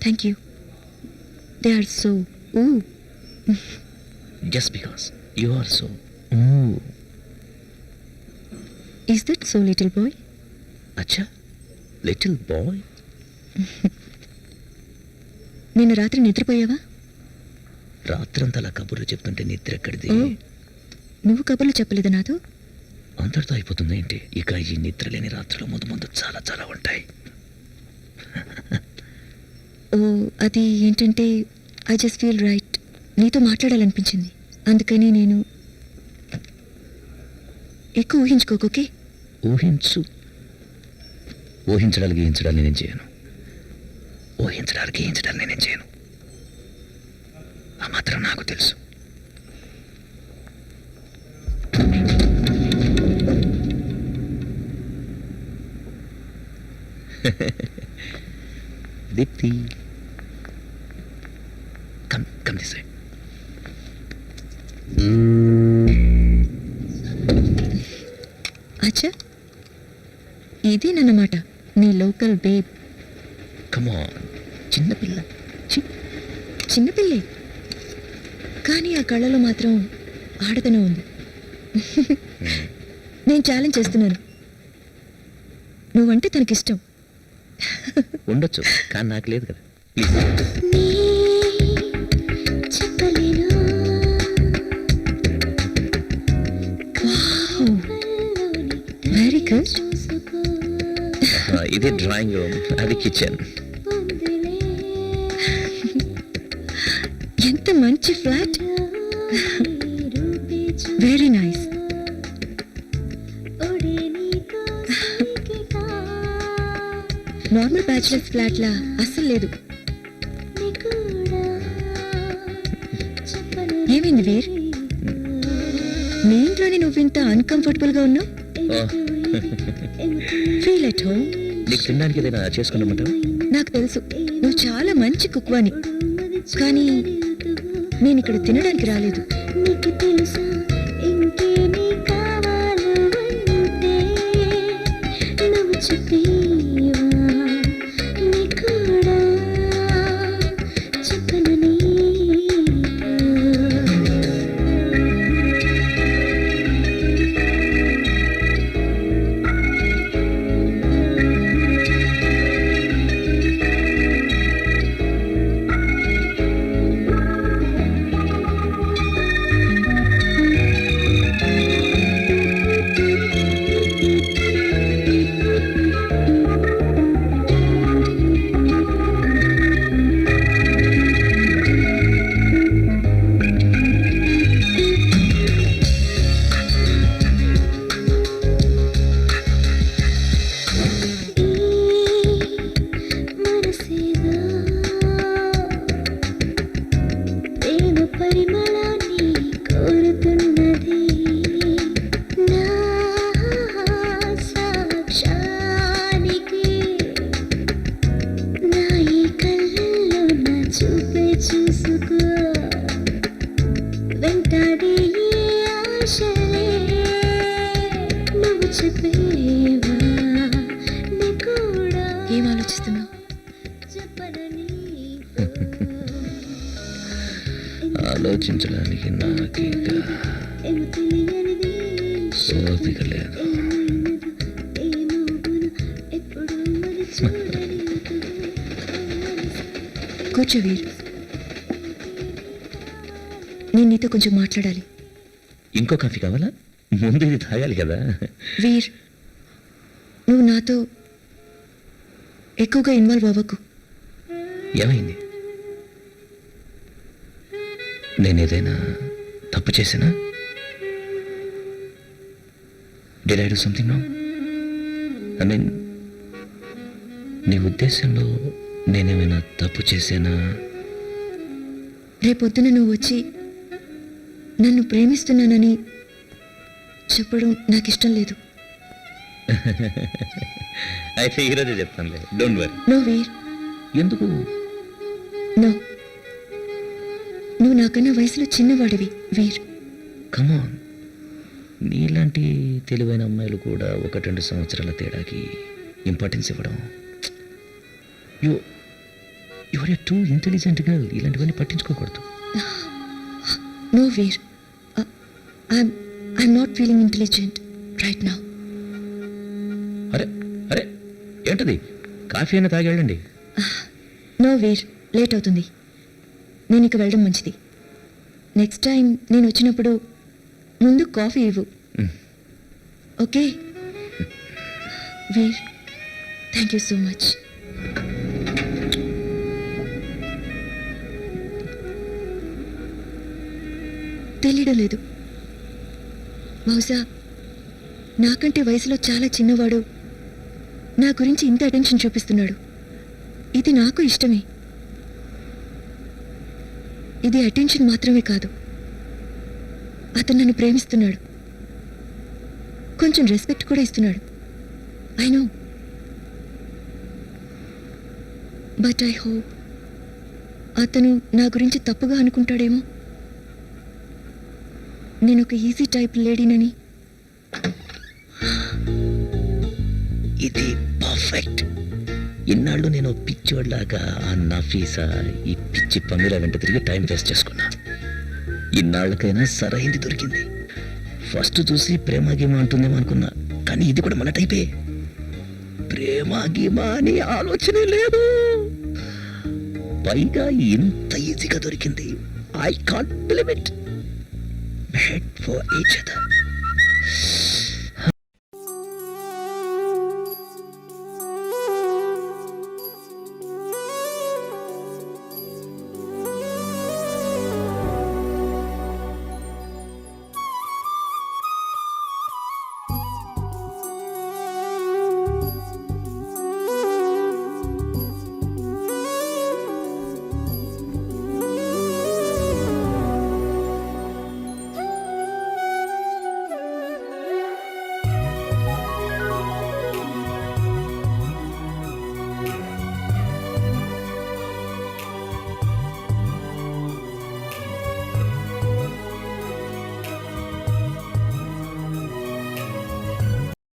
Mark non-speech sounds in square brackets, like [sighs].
Thank you they are so ఊ just because you are so is that so little boy అచ్చా little boy నిన్న రాత్రి నిద్రపోయావా? రాత్రంతా అలా కబుర్లు చెప్తుంటే నిద్ర ఎక్కడిది నువ్వు కబుర్లు చెప్పలేదు నాతో? అంతటితో అయిపోతుంది ఏంటి ఇక ఈ నిద్ర లేని రాత్రులు ముందు ముందు చాలా చాలా ఉంటాయి. అది ఏంటంటే ఐ జస్ట్ ఫీల్ రైట్ నీతో మాట్లాడాలనిపించింది. అందుకని నేను ఎక్కువ ఊహించుకోకే ఊహించు. ఊహించడానికి ఊహించడాన్ని నేను చేయను. ఊహించడానికి ఊహించడాన్ని నేను చేయను. ఆ మాత్రం నాకు తెలుసు. [laughs] దీప్తి. సైడ్ అచ్చా. ఇది నన్నమాట నీ లోకల్ బేబ్. కమ్ ఆన్ చిన్నపిల్ల చిన్నపిల్లే కానీ ఆ కళ్ళలో మాత్రం ఆడతనం ఉంది. నేను ఛాలెంజ్ చేస్తున్నాను. నువ్వంటే తనకిష్టం. ఉండొచ్చు కానీ నాకు లేదు కదా. ప్లీజ్ వెరీ గుడ్ ఇది డ్రాయింగ్ రూమ్. అది కిచెన్. [laughs] ఎంత మంచి flat. Very nice normal bachelors flat లా అస్సలు లేదు. ఏమైంది వీర్? నీ ఇంట్లోనే నువ్వింత అన్కంఫర్టబుల్గా ఉన్నావు? ఫీల్ ఎట్ హోమ్ నీకు తినడానికి ఏదైనా చేసుకున్నామంటావు నాకు తెలుసు. నువ్వు చాలా మంచి కుక్వాని. కానీ నేను ఇక్కడ తినడానికి రాలేదు. నీకు తెలుసా? ఏం ఆలోచిస్తున్నావు? చెప్పనని ఆలోచించడానికి నాకు ఇంకా ఓపిక లేదు. ఏమోగును ఎప్పుడు మరి చూడని కూర్చో వీర్. నేను నీతో కొంచెం మాట్లాడాలి. ఇంకో కాఫీ కావాలా? ముందు ఇది తాగాలి కదా. వీర్ నువ్వు నాతో ఎక్కువగా ఇన్వాల్వ్ అవ్వకు. ఏమైంది? నేను ఏదైనా తప్పు చేసినా did I do something wrong I mean నీ ఉద్దేశంలో నేనేమైనా తప్పు చేశానా? రేపొద్దున నువ్వు వచ్చి నన్ను ప్రేమిస్తున్నానని చెప్పడం నాకు ఇష్టం లేదు. [laughs] అయితే ఈరోజే చెప్తానులే డోంట్ వరీ నో వీర్ ఎందుకు? నో నువ్వు నాకన్నా వయసులో చిన్నవాడివి. వీర్ కమాన్ నీలాంటి తెలివైన అమ్మాయిలు కూడా ఒకటి రెండు సంవత్సరాల తేడాకి ఇంపార్టెన్స్ ఇవ్వడం. You you're too intelligent girl ఇలాంటివన్నీ పట్టించుకోకూడదు. No Veer I'm not feeling intelligent right now ఏంటది? కాఫీ అయినా తాగెళ్ళండి. [sighs] నో వీర్ లేట్ అవుతుంది. నేను ఇక వెళ్ళడం మంచిది. నెక్స్ట్ టైం నేను వచ్చినప్పుడు ముందు కాఫీ ఇవ్వు. Okay? Veer thank you so much తెలియడం లేదు. బహుశా నాకంటే వయసులో చాలా చిన్నవాడు నా గురించి ఇంత అటెన్షన్ చూపిస్తున్నాడు. ఇది నాకు ఇష్టమే. ఇది అటెన్షన్ మాత్రమే కాదు. అతను నన్ను ప్రేమిస్తున్నాడు. కొంచెం రెస్పెక్ట్ కూడా ఇస్తున్నాడు. I know. But I hope అతను నా గురించి తప్పుగా అనుకుంటాడేమో. నేను ఒక ఈజీ టైప్ లేడీనని ఇది పర్ఫెక్ట్ ఇన్నాళ్ళు నేను పిచ్చోడ్లాగా ఆ నఫీసా ఈ పిచ్చి పందిల వెంట తిరిగి టైం వేస్ట్ చేసుకున్నా. ఇన్నాళ్ళకైనా సరైంది దొరికింది. ఫస్ట్ చూసి ప్రేమ గీమ అంటుందేమో అనుకున్నా కానీ ఇది కూడా మన టైపే ప్రేమ గీమ అని ఆలోచనే లేదు. పైగా ఇంత ఈజీగా దొరికింది. I can't believe it had for each other